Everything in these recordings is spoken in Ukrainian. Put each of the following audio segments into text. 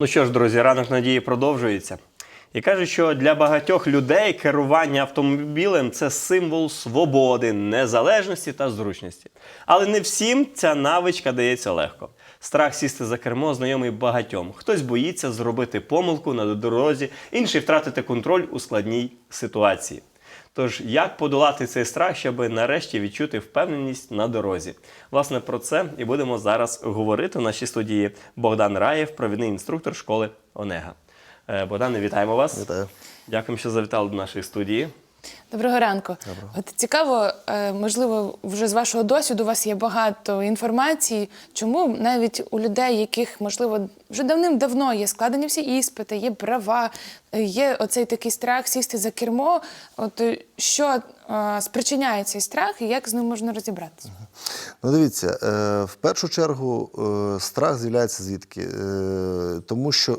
Ну що ж, друзі, ранок надії продовжується. І кажуть, що для багатьох людей керування автомобілем це символ свободи, незалежності та зручності. Але не всім ця навичка дається легко. Страх сісти за кермо знайомий багатьом. Хтось боїться зробити помилку на дорозі, інший втратити контроль у складній ситуації. Тож, як подолати цей страх, щоб нарешті відчути впевненість на дорозі? Власне, про це і будемо зараз говорити в нашій студії Богдан Раєв, провідний інструктор школи Онега. Е, Богдане, вітаємо вас. Вітаю. Дякуємо, що завітали до нашої студії. Доброго ранку. От цікаво, е, можливо, вже з вашого досвіду у вас є багато інформації, чому навіть у людей, яких можливо вже давним-давно є складені всі іспити, є права, є оцей такий страх сісти за кермо. От е, що е, спричиняє цей страх і як з ним можна розібратися? Ну, дивіться, е, в першу чергу е, страх з'являється звідки? Е, тому що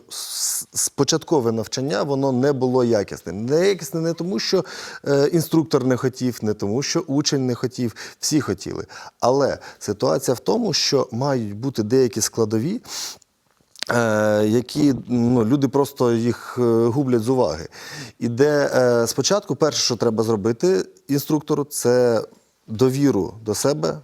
спочаткове навчання воно не було якісним. Неякісне не тому, що е, інструктор не хотів, не тому, що учень не хотів, всі хотіли. Але ситуація в тому, що мають бути деякі складові. Е, Які ну, люди просто їх е, гублять з уваги. І де е, спочатку перше, що треба зробити інструктору, це довіру до себе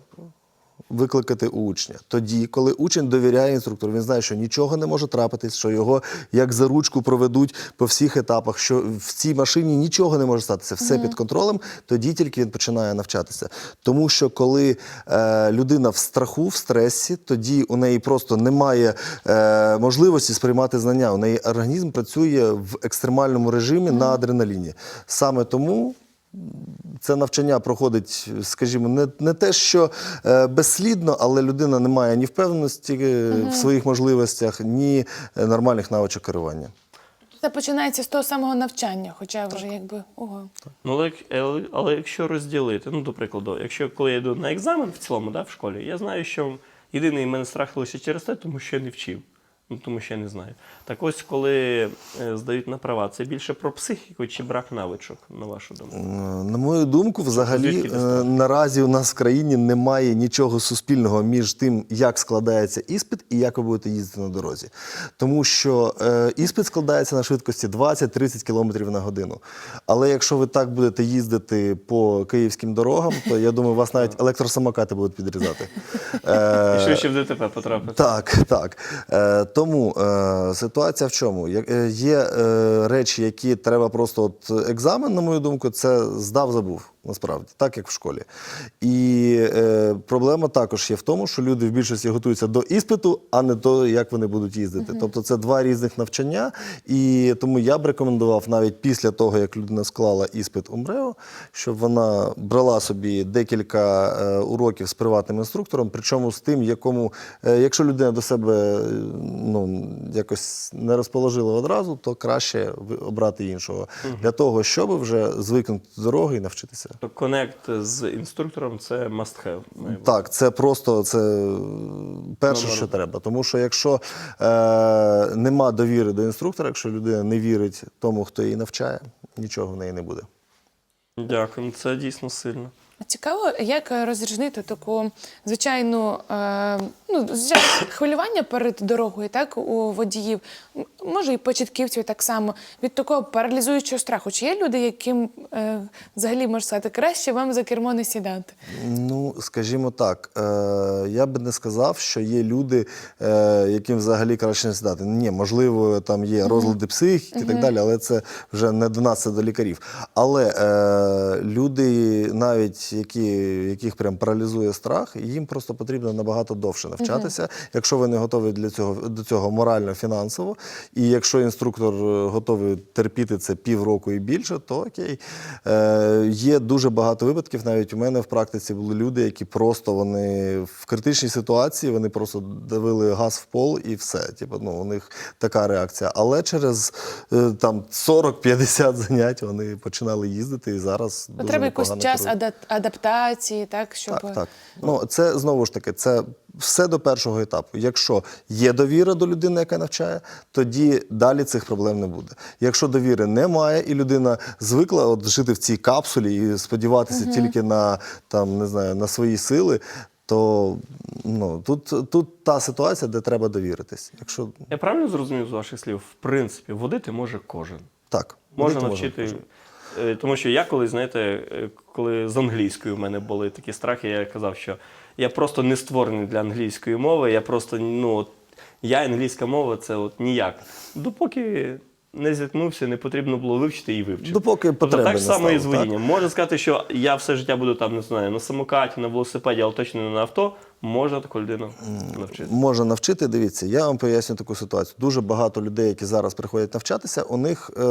викликати у учня. Тоді, коли учень довіряє інструктору, він знає, що нічого не може трапитись, що його як за ручку проведуть по всіх етапах, що в цій машині нічого не може статися, все під контролем, тоді тільки він починає навчатися. Тому що коли е, людина в страху, в стресі, тоді у неї просто немає е, можливості сприймати знання. У неї організм працює в екстремальному режимі на адреналіні. Саме тому це навчання проходить, скажімо, не, не те, що е, безслідно, але людина не має ні впевненості е, в своїх можливостях, ні е, нормальних навичок керування. Це починається з того самого навчання, хоча вже якби ого. Ну, але, але, але якщо розділити, ну, до прикладу, якщо коли я йду на екзамен в цілому, да, в школі, я знаю, що єдиний мене страх лише через те, тому що я не вчив. Ну, тому що я не знаю. Так ось, коли е, здають на права, це більше про психіку чи брак навичок, на вашу думку? Е, На мою думку, взагалі е, наразі у нас в країні немає нічого суспільного між тим, як складається іспит і як ви будете їздити на дорозі. Тому що е, іспит складається на швидкості 20-30 км на годину. Але якщо ви так будете їздити по київським дорогам, то я думаю, вас навіть електросамокати будуть підрізати. Е, І швидше в ДТП потрапити. так, так. Тому е, ситуація в чому? Е, Є е, речі, які треба просто от екзамен, на мою думку, це здав, забув. Насправді, так як в школі. І е, проблема також є в тому, що люди в більшості готуються до іспиту, а не до як вони будуть їздити. Тобто це два різних навчання. І тому я б рекомендував навіть після того, як людина склала іспит у МРЕО, щоб вона брала собі декілька е, уроків з приватним інструктором, причому з тим, якому, е, якщо людина до себе е, ну, якось не розположила одразу, то краще обрати іншого для того, щоб вже звикнути до дороги і навчитися. То конект з інструктором це must have. Так, це просто це перше, Номер що треба. Тому що якщо е, нема довіри до інструктора, якщо людина не вірить тому, хто її навчає, нічого в неї не буде. Дякую, це дійсно сильно. Цікаво, як розрізнити таку звичайну е, ну, хвилювання перед дорогою, так у водіїв, може і початківців так само, від такого паралізуючого страху. Чи є люди, яким е, взагалі можна сказати, краще вам за кермо не сідати? Ну, скажімо так, е, я би не сказав, що є люди, е, яким взагалі краще не сідати. Ні, можливо, там є розлади психіки і так далі, але це вже не до нас, це до лікарів. Але е, люди, навіть які, яких прям паралізує страх, і їм просто потрібно набагато довше навчатися, якщо ви не готові для цього до цього морально, фінансово. І якщо інструктор е, готовий терпіти це півроку і більше, то окей. Е, є дуже багато випадків. Навіть у мене в практиці були люди, які просто вони в критичній ситуації вони просто давили газ в пол і все. Типу, ну, у них така реакція. Але через е, там 40-50 занять вони починали їздити і зараз дуже Треба якийсь час керують. Ада- адаптації, так, щоб Так, так. Ну, це знову ж таки, це все до першого етапу. Якщо є довіра до людини, яка навчає, тоді далі цих проблем не буде. Якщо довіри немає, і людина звикла от жити в цій капсулі і сподіватися тільки на там не знаю на свої сили. то ну, тут, тут та ситуація, де треба довіритись. Якщо Я правильно зрозумів з ваших слів? В принципі, водити може кожен. так, Можна навчити. кожен. Е, Тому що я колись, знаєте, е, коли з англійською в мене були такі страхи, я казав, що я просто не створений для англійської мови. Я просто, ну, от, я англійська мова це от ніяк. Допоки не зіткнувся, не потрібно було вивчити і вивчити. Допоки Тобто так не само і з водінням. Можна сказати, що я все життя буду там, не знаю, на самокаті, на велосипеді, але точно не на авто. Можна таку людину навчити. Можна навчити. Дивіться, я вам поясню таку ситуацію. Дуже багато людей, які зараз приходять навчатися, у них е,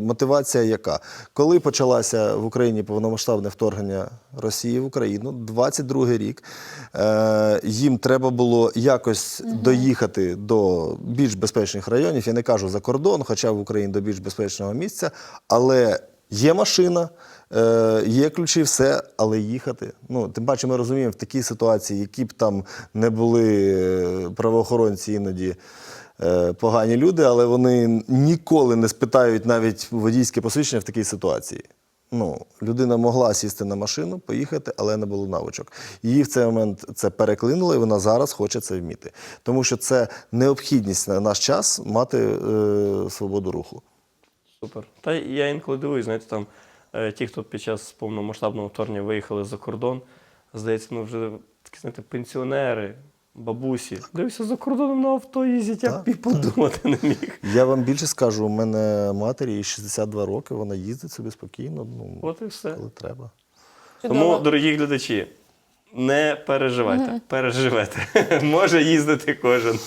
мотивація яка? Коли почалося в Україні повномасштабне вторгнення Росії в Україну, 22 рік, е, їм треба було якось доїхати до більш безпечних районів. Я не кажу за кордон, хоча в Україні до більш безпечного місця, але є машина. Е, є ключі, все, але їхати. Ну, тим паче, ми розуміємо, в такій ситуації, які б там не були е, правоохоронці іноді е, погані люди, але вони ніколи не спитають навіть водійське посвідчення в такій ситуації. Ну, людина могла сісти на машину, поїхати, але не було навичок. Її в цей момент це переклинуло, і вона зараз хоче це вміти. Тому що це необхідність на наш час мати е, свободу руху. Супер. Та я інколи дивуюсь, знаєте, там ті, хто під час повномасштабного вторгнення виїхали за кордон, здається, ну вже такі, знаєте, пенсіонери, бабусі. Дивися, за кордоном на авто їздять, я б і подумати не міг. Я вам більше скажу, у мене матері їй 62 роки, вона їздить собі спокійно, ну, От і все. коли треба. Тому, дорогі глядачі, не переживайте, переживете. Може їздити кожен.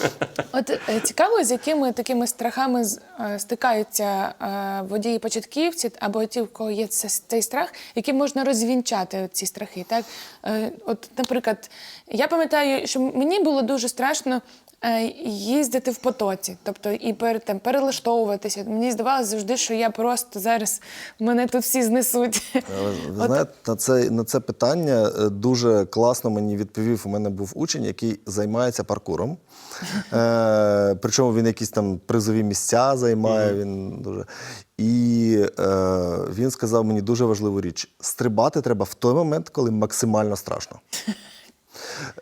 От е, цікаво, з якими такими страхами е, стикаються е, водії-початківці або ті, в кого є цей страх, які можна розвінчати ці страхи. Так? От, наприклад, я пам'ятаю, що мені було дуже страшно. Е, Їздити в потоці, тобто і перед тим перелаштовуватися. Мені здавалося завжди, що я просто зараз мене тут всі знесуть. Ви знаєте, на це, на це питання е, дуже класно мені відповів. У мене був учень, який займається паркуром. Е, причому він якісь там призові місця займає. Він дуже. І е, він сказав мені дуже важливу річ: стрибати треба в той момент, коли максимально страшно.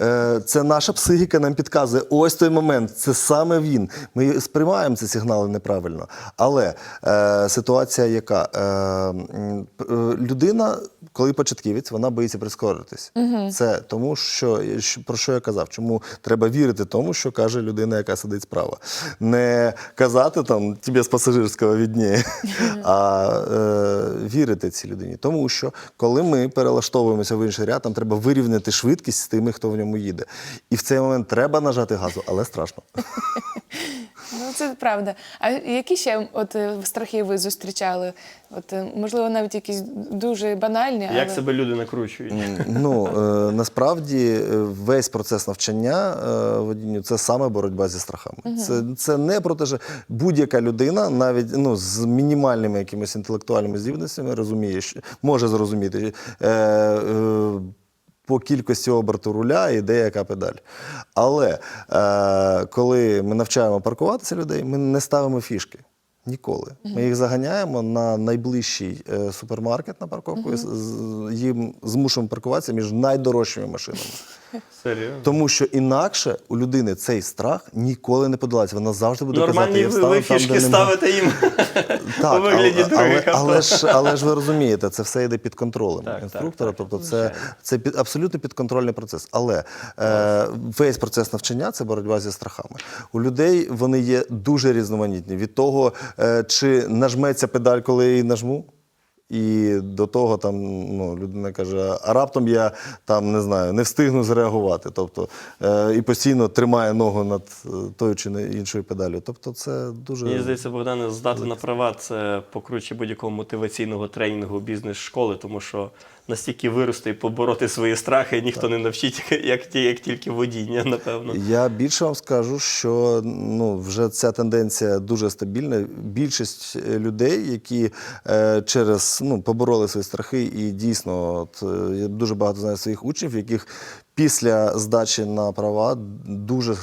Е, Це наша психіка нам підказує. Ось той момент, це саме він. Ми сприймаємо ці сигнали неправильно. Але е, ситуація яка? Е, е, людина, коли початківець, вона боїться прискоритись. Це тому, що про що я казав? Чому треба вірити тому, що каже людина, яка сидить справа. Не казати там тебе з пасажирського відніє, а е, вірити цій людині. Тому що коли ми перелаштовуємося в інший ряд, там треба вирівняти швидкість з тими, хто в ньому їде. І в цей момент треба нажати газу, але страшно. Ну, це правда. А які ще от е, страхи ви зустрічали? От, е, можливо, навіть якісь дуже банальні, але Як себе люди накручують? Ну е, насправді е, весь процес навчання е, водінню це саме боротьба зі страхами. Це, це не про те, що будь-яка людина, навіть ну, з мінімальними якимись інтелектуальними здібностями, розуміє, що може зрозуміти. Е, е, по кількості оберту руля і де яка педаль. Але е, коли ми навчаємо паркуватися людей, ми не ставимо фішки. Ніколи. Ми їх заганяємо на найближчий е, супермаркет на парковку і з- з- їм змушуємо паркуватися між найдорожчими машинами. Серйозно? Тому що інакше у людини цей страх ніколи не подолається. Вона завжди буде Нормальні казати, я ви, встану ви там, фішки де нема». ставите їм у вигляді але, але, але, ж, але ж ви розумієте, це все йде під контролем Так, інструктора. так, так, тобто, це, це під, абсолютно підконтрольний процес. Але е, весь процес навчання це боротьба зі страхами. У людей вони є дуже різноманітні. Від того, е, чи нажметься педаль, коли я її нажму. І до того там ну, людина каже, а раптом я там не знаю, не встигну зреагувати. Тобто е, і постійно тримає ногу над е, тою чи не іншою педалю. Тобто, це дуже Мені здається, Богдане, здати на права це покруче будь-якого мотиваційного тренінгу бізнес-школи, тому що настільки вирости і побороти свої страхи ніхто не навчить, як, як тільки водіння, напевно. Я більше вам скажу, що ну, вже ця тенденція дуже стабільна. Більшість е, людей, які е, через ну, побороли свої страхи, і дійсно, от, е, я дуже багато знаю своїх учнів, яких Після здачі на права дуже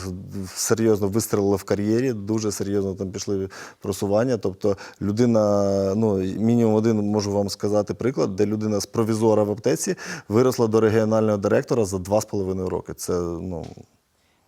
серйозно вистрілили в кар'єрі, дуже серйозно там пішли просування. Тобто людина, ну мінімум один можу вам сказати приклад, де людина з провізора в аптеці виросла до регіонального директора за два з половиною роки. Це Ну,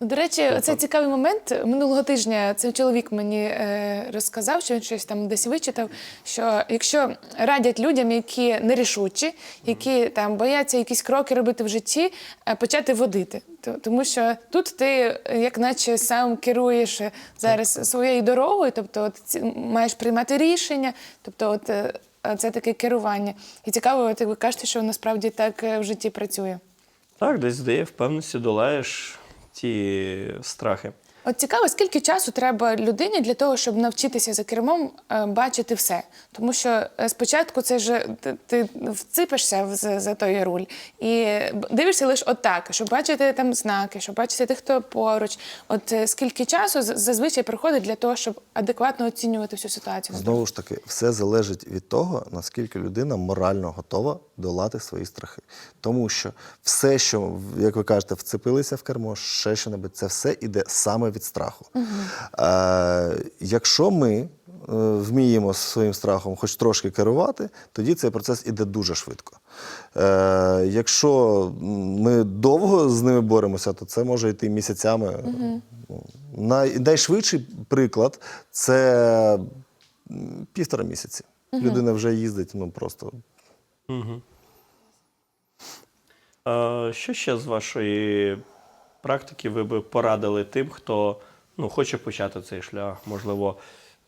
До речі, це цікавий момент. Минулого тижня цей чоловік мені е, розказав, що він щось там десь вичитав. Що якщо радять людям, які нерішучі, які там бояться якісь кроки робити в житті, е, почати водити. Тому що тут ти, як наче, сам керуєш зараз своєю дорогою, тобто от, ці- маєш приймати рішення, тобто, от е, це таке керування. І цікаво, от, ви кажете, що насправді так в житті працює. Так, десь дає впевненості долаєш ті страхи. От цікаво, скільки часу треба людині для того, щоб навчитися за кермом е, бачити все. Тому що е, спочатку це ж ти, ти вципишся за, за той руль і дивишся лише отак, щоб бачити там знаки, щоб бачити тих, хто поруч. От е, скільки часу зазвичай приходить для того, щоб адекватно оцінювати всю ситуацію? Знову ж таки, все залежить від того, наскільки людина морально готова долати свої страхи. Тому що все, що, як ви кажете, вцепилися в кермо, ще що небудь, це все іде саме від страху. Е, якщо ми е, вміємо своїм страхом хоч трошки керувати, тоді цей процес іде дуже швидко. Е, якщо ми довго з ними боремося, то це може йти місяцями. Най, найшвидший приклад це півтора місяці. Людина вже їздить, ну просто Е, Що ще з вашої практики ви би порадили тим, хто ну, хоче почати цей шлях? Можливо,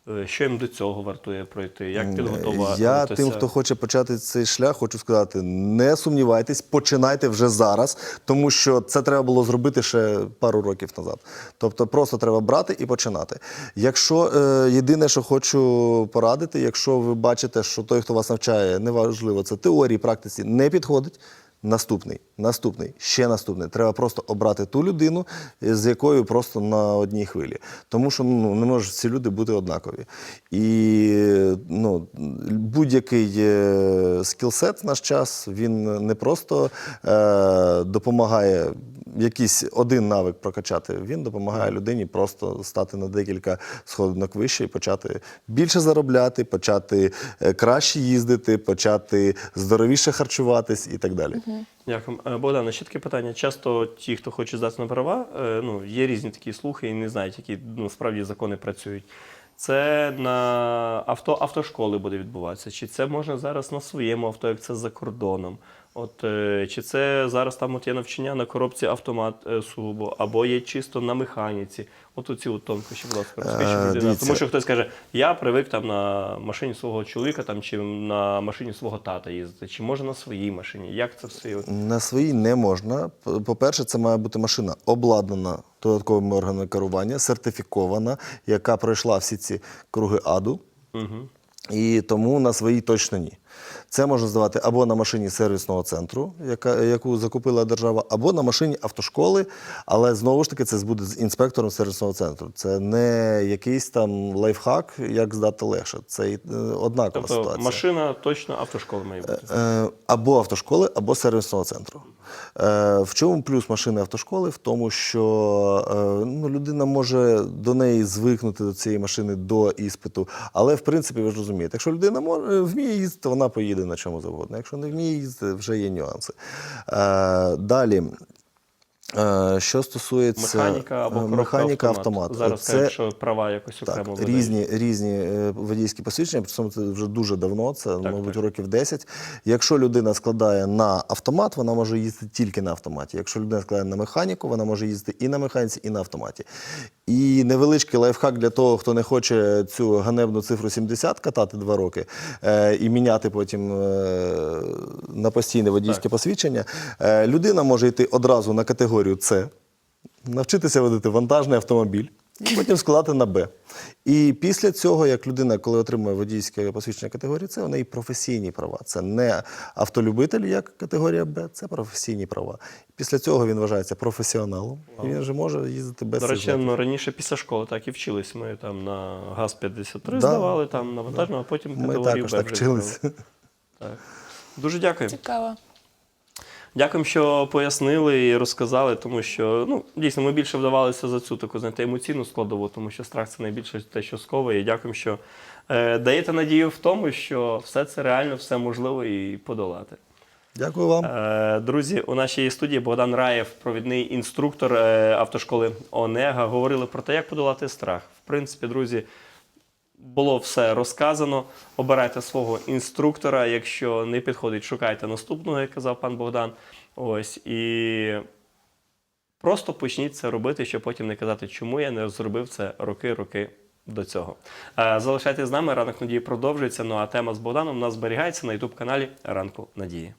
е, що їм до цього вартує пройти? Як підготувати? Я тим, хто хоче почати цей шлях, хочу сказати: не сумнівайтесь, починайте вже зараз, тому що це треба було зробити ще пару років назад. Тобто, просто треба брати і починати. Якщо е, єдине, що хочу порадити, якщо ви бачите, що той, хто вас навчає, неважливо, це теорії, практиці не підходить. Наступний, наступний, ще наступний. Треба просто обрати ту людину, з якою просто на одній хвилі. Тому що ну, не можуть всі люди бути однакові. І ну, будь-який е, скілсет наш час він не просто е, допомагає якийсь один навик прокачати, він допомагає людині просто стати на декілька сходинок вище і почати більше заробляти, почати е, краще їздити, почати здоровіше харчуватись і так далі. Дякую. Е, Богдане, ще таке питання. Часто ті, хто хоче здати на права, е, ну, є різні такі слухи і не знають, які ну, справді закони працюють. Це на авто, автошколи буде відбуватися, чи це можна зараз на своєму авто, як це за кордоном? От, е, чи це зараз там от є навчання на коробці автомат е, сугубо, або є чисто на механіці? От оці от тонкощі, будь ласка, розкажіть, Е, дивіться. Тому що хтось каже, я привик там на машині свого чоловіка там, чи на машині свого тата їздити, чи може на своїй машині. Як це все? На своїй не можна. По-перше, це має бути машина обладнана додатковими органами керування, сертифікована, яка пройшла всі ці круги аду. І тому на своїй точно ні. Це можна здавати або на машині сервісного центру, яка, яку закупила держава, або на машині автошколи, але знову ж таки це буде з інспектором сервісного центру. Це не якийсь там лайфхак, як здати легше. Це е, однакова Тобто ситуація. машина точно автошкола має бути. Е, Або автошколи, або сервісного центру. Е, В чому плюс машини автошколи? В тому, що е, ну, людина може до неї звикнути до цієї машини до іспиту. Але в принципі, ви ж розумієте, якщо людина може, вміє їздити, вона поїде на чому завгодно. Якщо не вміє їздити, вже є нюанси. Е, Далі. Е, Що стосується Механіка або е, механіка автомат. автомат, Зараз це кажуть, що права якось окремо так, видають. різні, різні водійські посвідчення, причому це вже дуже давно, це, мабуть, так. років 10. Якщо людина складає на автомат, вона може їздити тільки на автоматі. Якщо людина складає на механіку, вона може їздити і на механіці, і на автоматі. І невеличкий лайфхак для того, хто не хоче цю ганебну цифру 70 катати два роки е, і міняти потім е, на постійне водійське посвідчення, е, людина може йти одразу на категорію С навчитися водити вантажний автомобіль, потім складати на Б. І після цього, як людина, коли отримує водійське посвідчення категорії С, у неї професійні права. Це не автолюбитель, як категорія Б, це професійні права. Після цього він вважається професіоналом, і він вже може їздити без До речі, ну, раніше після школи так і вчились. Ми там на ГАЗ-53 Да. здавали, там на вантажну, а потім Ми категорію також Б так відкрили. Так. Дуже дякую. Цікаво. Дякуємо, що пояснили і розказали, тому що ну, дійсно ми більше вдавалися за цю таку знаєте, емоційну складову, тому що страх це найбільше те, що сковує. І дякуємо, що е, даєте надію в тому, що все це реально, все можливо і подолати. Дякую вам. Е, Друзі, у нашій студії Богдан Раєв, провідний інструктор е, автошколи Онега, говорили про те, як подолати страх. В принципі, друзі, було все розказано. Обирайте свого інструктора. Якщо не підходить, шукайте наступного, як казав пан Богдан. Ось і просто почніть це робити, щоб потім не казати, чому я не зробив це роки-роки до цього. Е, Залишайтесь з нами. Ранок надії продовжується. Ну а тема з Богданом у нас зберігається на ютуб каналі Ранку Надії.